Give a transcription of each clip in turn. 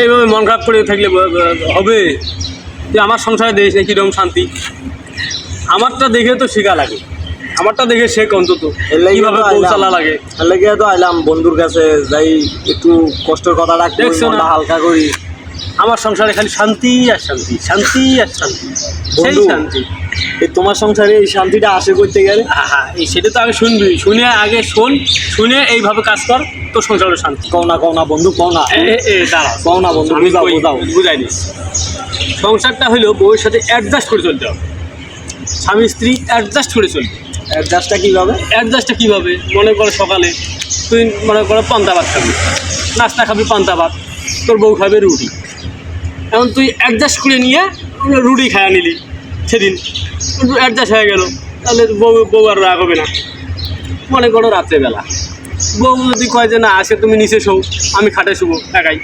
এইভাবে মন খারাপ করে থাকলে হবে? যে আমার সংসারে দেশ নাকি কীরকম শান্তি? আমারটা দেখে তো শেখা লাগে। আমারটা দেখে শেখ অন্তত কীভাবে পৌঁছালা লাগে। লেগে তো আইলাম বন্ধুর কাছে যাই একটু কষ্টের কথা রাখতে দেখছ হালকা করি। আমার সংসারে খালি শান্তি আর শান্তি শান্তি আর শান্তি। সেই শান্তি। তোমার সংসারে এই শান্তিটা আসে করতে গেলে? আহা এই সেটা তো আগে শুনবি। শুনে আগে শোন শুনে এইভাবে কাজ কর তোর সংসারে শান্তি। কও না কও না বন্ধু কও না। দাঁড়া। কও না বন্ধু বুঝাও বুঝাও। বুঝাই দিস সংসারটা হলো বউয়ের সাথে অ্যাডজাস্ট করে চলতে হবে। স্বামী স্ত্রী অ্যাডজাস্ট করে চলবে। অ্যাডজাস্টটা কীভাবে? অ্যাডজাস্টটা কীভাবে? মনে করো সকালে তুই মনে করো পান্তা ভাত খাবি। নাস্তা খাবি পান্তা ভাত তোর বউ খাবে রুটি। এখন তুই অ্যাডজাস্ট করে নিয়ে রুটি খায়া নিলি। সেদিন অ্যাডজাস্ট হয়ে গেল। তাহলে বউ বউ আর রাগ হবে না। মনে করো রাত্রেবেলা। বউ যদি কয় যে, না আসে তুমি নিচে শো, আমি খাটে শুবো, একাই।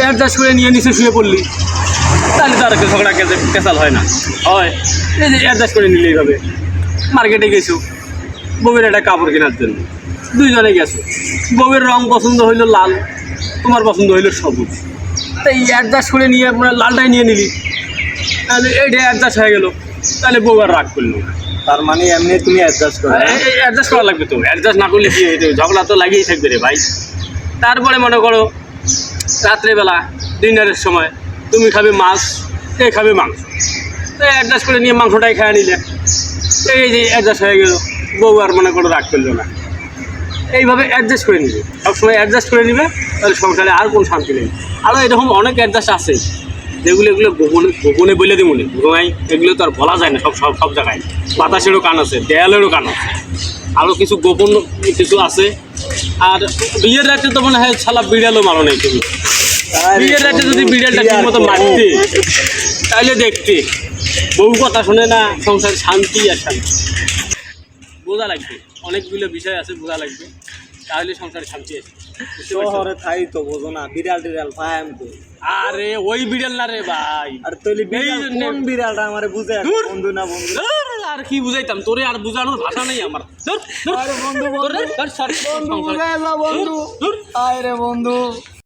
অ্যাডজাস্ট করে নিয়ে নিচে শুয়ে পড়লি। তাহলে তার ঝগড়া কেসে কেসাল হয় না। হয়। এই যে অ্যাডজাস্ট করে নিলে এইভাবে মার্কেটে গেছো। বউয়ের একটা কাপড় কেনার জন্য। দুইজনে গেছো। বউয়ের রং পছন্দ হইল লাল, তোমার পছন্দ হইল সবুজ। তাই অ্যাডজাস্ট করে নিয়ে মানে লালটাই নিয়ে নিলি। তাহলে এইটা অ্যাডজাস্ট হয়ে গেল তাহলে বউ আর রাগ করল না। তার মানে এমনি তুমি অ্যাডজাস্ট করো অ্যাডজাস্ট করা লাগবে তো। অ্যাডজাস্ট না করলে কি ঝগড়া তো লাগিয়েই থাকবে রে ভাই। তারপরে মনে করো রাত্রেবেলা ডিনারের সময় তুমি খাবে মাছ এ খাবে মাংস? তো অ্যাডজাস্ট করে নিয়ে মাংসটাই খায় নিলে। এই যে অ্যাডজাস্ট হয়ে গেল বউ আর মনে করো রাগ করল না। এইভাবে অ্যাডজাস্ট করে নিবে। সবসময় অ্যাডজাস্ট করে নিবে তাহলে সংসারে আর কোনো শান্তি নেই। আরও এরকম অনেক অ্যাডজাস্ট আছে। যেগুলো এগুলো গোপনে গোপনে বলে দিব মনে ভাই এগুলো তো আর বলা যায় না সব সব সব জায়গায়। বাতাসেরও কান আছে দেয়ালেরও কান আছে। আরও কিছু গোপন কিছু আছে। আর বিয়ের রাতে তো মনে হয় ছালা বিড়ালও মারো নাই তুমি। বিয়ের রাতে যদি বিড়ালটা ঠিক মতো মারতে তাহলে দেখতে বউ কথা শোনে না সংসার শান্তি আর শান্তি। বোঝা লাগবে অনেকগুলো বিষয় আছে বোঝা লাগবে। তাহলে সংসারে শান্তি আছে? শহরে থাই তো বোঝো না বিড়াল টিড়াল ফায়াম তো আরে ওই বিড়াল না রে ভাই আর তৈলি বিড়াল কোন বিড়ালটা আমারে বুঝে। বন্ধু না বন্ধু আর কি বুঝাইতাম তোরে আর বুঝানোর ভাষা নেই আমার। আরে বন্ধু, বন্ধু। বন্ধু। আয় রে বন্ধু